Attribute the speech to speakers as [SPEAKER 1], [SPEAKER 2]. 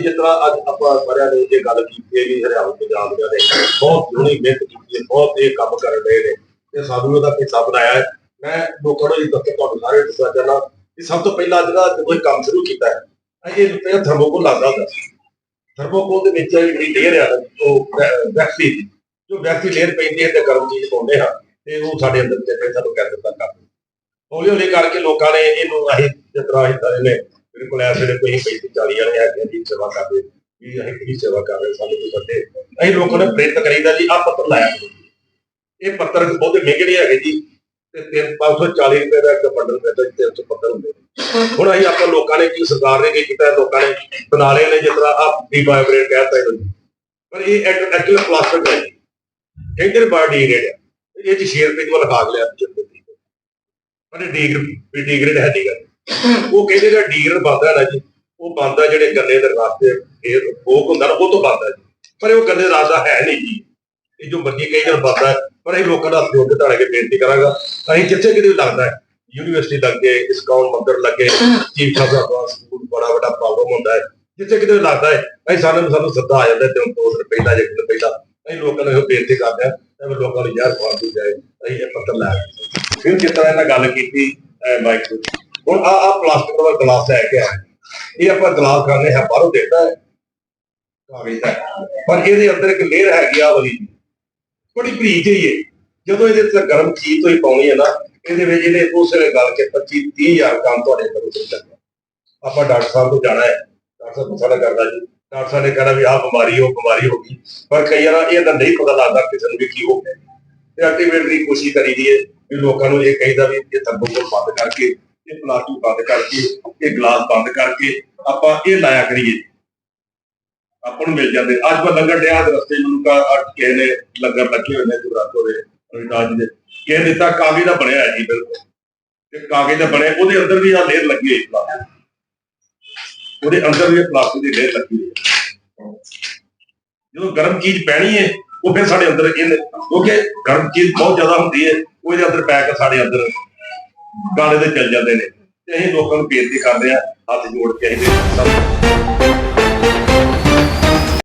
[SPEAKER 1] ਜਿਸ ਤਰ੍ਹਾਂ ਅੱਜ ਆਪਾਂ ਸਾਰਿਆਂ ਨੇ ਇਹ ਗੱਲ ਕੀਤੀ ਹੈ ਵੀ ਹਰਿਆਣਾ ਪੰਜਾਬ ਦੇ ਬਹੁਤ ਸੋਹਣੀ ਮਿਹਨਤ ਕੀਤੀ ਹੈ, ਬਹੁਤ ਇਹ ਕੰਮ ਕਰ ਰਹੇ ਨੇ ਤੇ ਸਾਨੂੰ ਉਹਦਾ ਹਿੱਸਾ ਬਣਾਇਆ ਹੈ। ਮੈਂ ਲੋਕਾਂ ਨੂੰ ਇਹ ਦੱਸ ਤੁਹਾਨੂੰ ਸਾਰੇ ਦੱਸਣਾ ਚਾਹੁੰਦਾ ਕਿ ਸਭ ਤੋਂ ਪਹਿਲਾਂ ਜਿਹੜਾ ਜਦੋਂ ਇਹ ਕੰਮ ਸ਼ੁਰੂ ਕੀਤਾ ਹੈ। ਇਹ ਪਹਿਲਾਂ ਥਰਮੋਕੋਲ ਲੱਗਦਾ ਹੁੰਦਾ ਸੀ। ਥਰਮੋਕੋਲ ਦੇ ਵਿੱਚ ਜਿਹੜੀ ਲੇਅਰ ਆ, ਉਹ ਵੈਕਸੀ ਜੋ ਵੈਕਸੀ ਲੇਅਰ ਪੈਂਦੀ ਹੈ ਤੇ ਗਰਮ ਚੀਜ਼ ਪਾਉਂਦੇ ਹਾਂ ਤੇ ਉਹ ਸਾਡੇ ਅੰਦਰ ਜਿਹੜੇ ਸਾਨੂੰ ਕੈਂਸਰ ਤੱਕ ਕਰਦੇ ਹੌਲੀ ਹੌਲੀ ਕਰਕੇ ਲੋਕਾਂ ਨੇ ਇਹਨੂੰ ਅਸੀਂ ਜਿਸ ਤਰ੍ਹਾਂ ਅਸੀਂ ਤਾਂ ਇਹਨੇ ਬਿਲਕੁਲ ਐਸੇ ਵੇਲੇ ਕੋਈ 35 40 ਵਾਲੇ ਹੈਗੇ ਜੀ ਸੇਵਾ ਕਰਦੇ ਵੀ ਅਸੀਂ ਕੀ ਸੇਵਾ ਕਰ ਰਹੇ ਸਾਨੂੰ ਕੋਈ ਬੰਦੇ ਅਸੀਂ ਲੋਕਾਂ ਨੇ ਪ੍ਰੇਰਿਤ ਕਰੀਦਾ ਜੀ ਆ ਪੱਤਰ ਲਾਇਆ ਇਹ ਪੱਤਰ ਬਹੁਤੇ ਮਹਿੰਗੇ ਨਹੀਂ ਹੈਗੇ ਜੀ, ਤੇ 540 ਰੁਪਏ ਦਾ ਇੱਕ ਬੰਡਲ ਪੈਂਦਾ ਜੀ 300 ਪੱਤਰ ਹੁੰਦੇ ਹੁਣ ਅਸੀਂ ਆਪਾਂ ਲੋਕਾਂ ਨੇ ਕੀ ਸਰਕਾਰ ਨੇ ਕੀ ਕੀਤਾ, ਲੋਕਾਂ ਨੇ ਬਣਾ ਲਏ ਨੇ ਜਿਸ ਤਰ੍ਹਾਂ ਆ ਡੀ ਬਾਇਓਗ੍ਰੇਡ ਕਹਿਤਾ ਇਹਨਾਂ ਪਰ ਇਹ ਐਕਚੁਅਲ ਪਲਾਸਟਿਕ ਹੈ ਕਹਿੰਦੇ ਨੇ ਬਾਇਓਡੀਗ੍ਰੇਡ ਹੈ ਇਹ ਚ 6 ਰੁਪਏ ਦੀ ਲਗਾ ਲਿਆ ਪਰ ਇਹ ਡੀਗਰ ਹੈ ਨਹੀਂਗਾ ਉਹ ਕਹਿੰਦੇ ਜਿਹੜਾ ਡੀਗਰ ਬੰਦਾ ਨਾ ਜੀ, ਉਹ ਬੰਦਾ ਜਿਹੜੇ ਗੰਨੇ ਦੇ ਰਾਸਤੇ ਇਹ ਭੋਗ ਹੁੰਦਾ ਨਾ, ਉਹ ਤੋਂ ਬੰਦਾ ਜੀ। ਪਰ ਉਹ ਗੰਨੇ ਦਾ ਹੈ ਨਹੀਂ ਜੀ। ਇਹ ਜੋ ਮਰਜ਼ੀ ਕਈ ਜਣ ਬੰਦਾ ਪਰ ਇਹ ਲੋਕਾਂ ਦਾ ਸਹਿਯੋਗ ਧਾਰ ਕੇ ਬੇਨਤੀ ਕਰਾਂਗਾ। ਅਸੀਂ ਜਿੱਥੇ ਕਿਤੇ ਲੱਗਦਾ ਹੈ, ਯੂਨੀਵਰਸਿਟੀ ਲੱਗੇ, ਇਸਕਾਨ ਮੰਦਰ ਲੱਗੇ, ਚੀਫ ਸਾਹਿਬ ਦਾ ਸਕੂਲ, ਬੜਾ ਵੱਡਾ ਪ੍ਰੋਬਲਮ ਹੁੰਦਾ ਹੈ। ਜਿੱਥੇ ਕਿਤੇ ਵੀ ਲੱਗਦਾ ਹੈ, ਅਸੀਂ ਸਾਨੂੰ ਸਾਨੂੰ ਸੱਦਾ ਆ ਜਾਂਦਾ ਤੇ ਦੋ ਦਿਨ ਪਹਿਲਾਂ ਜਾਂ ਇੱਕ ਪਹਿਲਾਂ। ਅਸੀਂ ਲੋਕਾਂ ਨੂੰ ਇਹ ਬੇਨਤੀ ਕਰਦੇ ਹਾਂ, ਤੇ ਲੋਕਾਂ ਨੂੰ ਯਾਰ ਖਵਾ ਜਾਏ, ਅਸੀਂ ਇਹ ਪੱਤਰ ਲੈ ਆਏ। ਫਿਰ ਜਿਸ ਤਰ੍ਹਾਂ ਇਹਨਾਂ ਗੱਲ ਕੀਤੀ ਮਾਈਕ ਹੁਣ ਆ ਆ ਪਲਾਸਟਿਕ ਦਾ ਗਲਾਸ ਹੈ ਕਿ ਇਹ ਆਪਾਂ ਗਲਾਸ ਖਾਣੇ ਹੈ, ਬਾਹਰੋਂ ਦੇਖਦਾ ਹੈ। ਕਾਗਜ਼ ਦਾ ਪਰ ਇਹਦੇ ਅੰਦਰ ਇੱਕ ਲੇਅਰ ਹੈਗੀ ਆ ਵਾਲੀ। ਬੜੀ ਬਰੀਕ ਜਿਹੀ ਹੈ ਜਦੋਂ ਇਹਦੇ ਤੇ ਗਰਮ ਚੀਜ਼ ਤੋਂ ਹੀ ਪਾਉਣੀ ਹੈ ਨਾ, ਇਹਦੇ ਵਿੱਚ ਇਹਨੇ ਉਸ ਵੇਲੇ ਗੱਲ ਕੇ 25 30000 ਕੰਮ ਤੁਹਾਡੇ ਅੰਦਰ ਉਤਰ ਆਪਾਂ ਡਾਕਟਰ ਸਾਹਿਬ ਕੋਲ ਜਾਣਾ ਹੈ। ਡਾਕਟਰ ਸਾਹਿਬ ਪਤਾ ਕਰਦਾ ਜੀ। ਡਾਕਟਰ ਸਾਹਿਬ ਨੇ ਕਹਿਣਾ ਵੀ ਆਹ ਬਿਮਾਰੀ ਉਹ ਬਿਮਾਰੀ ਹੋ ਗਈ। ਪਰ ਕਈ ਵਾਰ ਇਹ ਤਾਂ ਨਹੀਂ ਪਤਾ ਲੱਗਦਾ ਕਿਸੇ ਨੂੰ ਵੀ ਕੀ ਹੋ ਗਿਆ। ਤੇ ਅਲਟੀਮੇਟ ਕੋਸ਼ਿਸ਼ ਕਰੀ ਦੀ ਹੈ ਵੀ ਲੋਕਾਂ ਨੂੰ ਇਹ ਕਹੀਦਾ ਵੀ ਇਹ ਥਰਮੋਕੋਲ ਬੰਦ ਕਰਕੇ ਇਹ ਪਲਾਸਟਿਕ ਬੰਦ ਕਰਕੇ, ਇਹ ਗਲਾਸ ਬੰਦ ਕਰਕੇ ਆਪਾਂ ਇਹ ਲਾਇਆ ਕਰੀਏ। ਆਪਾਂ ਨੂੰ ਮਿਲ ਜਾਂਦੇ। ਅੱਜ ਮੈਂ ਲੰਗਰ ਡਿਆ ਦੇ ਰਸਤੇ ਮੈਨੂੰ ਕਾ ਕਿਸੇ ਨੇ ਲੰਗਰ ਲੱਗੇ ਹੋਏ ਨੇ ਜੁਰਾਤੋ ਦੇ ਅਮਿਤਾਜ ਦੇ। ਕਿਸੇ ਦਿੱਤਾ ਕਾਗਜ਼ ਦਾ ਬਣਿਆ ਜੀ, ਬਿਲਕੁਲ। ਤੇ ਕਾਗਜ਼ ਦਾ ਬਣਿਆ, ਉਹਦੇ ਅੰਦਰ ਵੀ ਆ ਲੇਅਰ ਲੱਗੀ ਹੋਈ ਪਲਾਸਟਿਕ ਉਹਦੇ ਅੰਦਰ ਵੀ ਪਲਾਸਟਿਕ ਦੀ ਲੇਅਰ ਲੱਗੀ ਹੋਈ ਜਦੋਂ ਗਰਮ ਚੀਜ਼ ਪੈਣੀ ਹੈ, ਉਹ ਫਿਰ ਸਾਡੇ ਅੰਦਰ ਇਹ ਕਿਉਂਕਿ ਗਰਮ ਚੀਜ਼ ਬਹੁਤ ਜ਼ਿਆਦਾ ਹੁੰਦੀ ਹੈ ਉਹਦੇ ਅੰਦਰ ਪੈ ਕੇ ਸਾਡੇ ਅੰਦਰ। ਗਾਣੇ ਤੇ ਚੱਲ ਜਾਂਦੇ ਨੇ। ਤੇ ਅਸੀਂ ਲੋਕਾਂ ਨੂੰ ਬੇਨਤੀ ਕਰਦੇ ਆ ਹੱਥ ਜੋੜ ਕੇ ਅਸੀਂ ਸਭ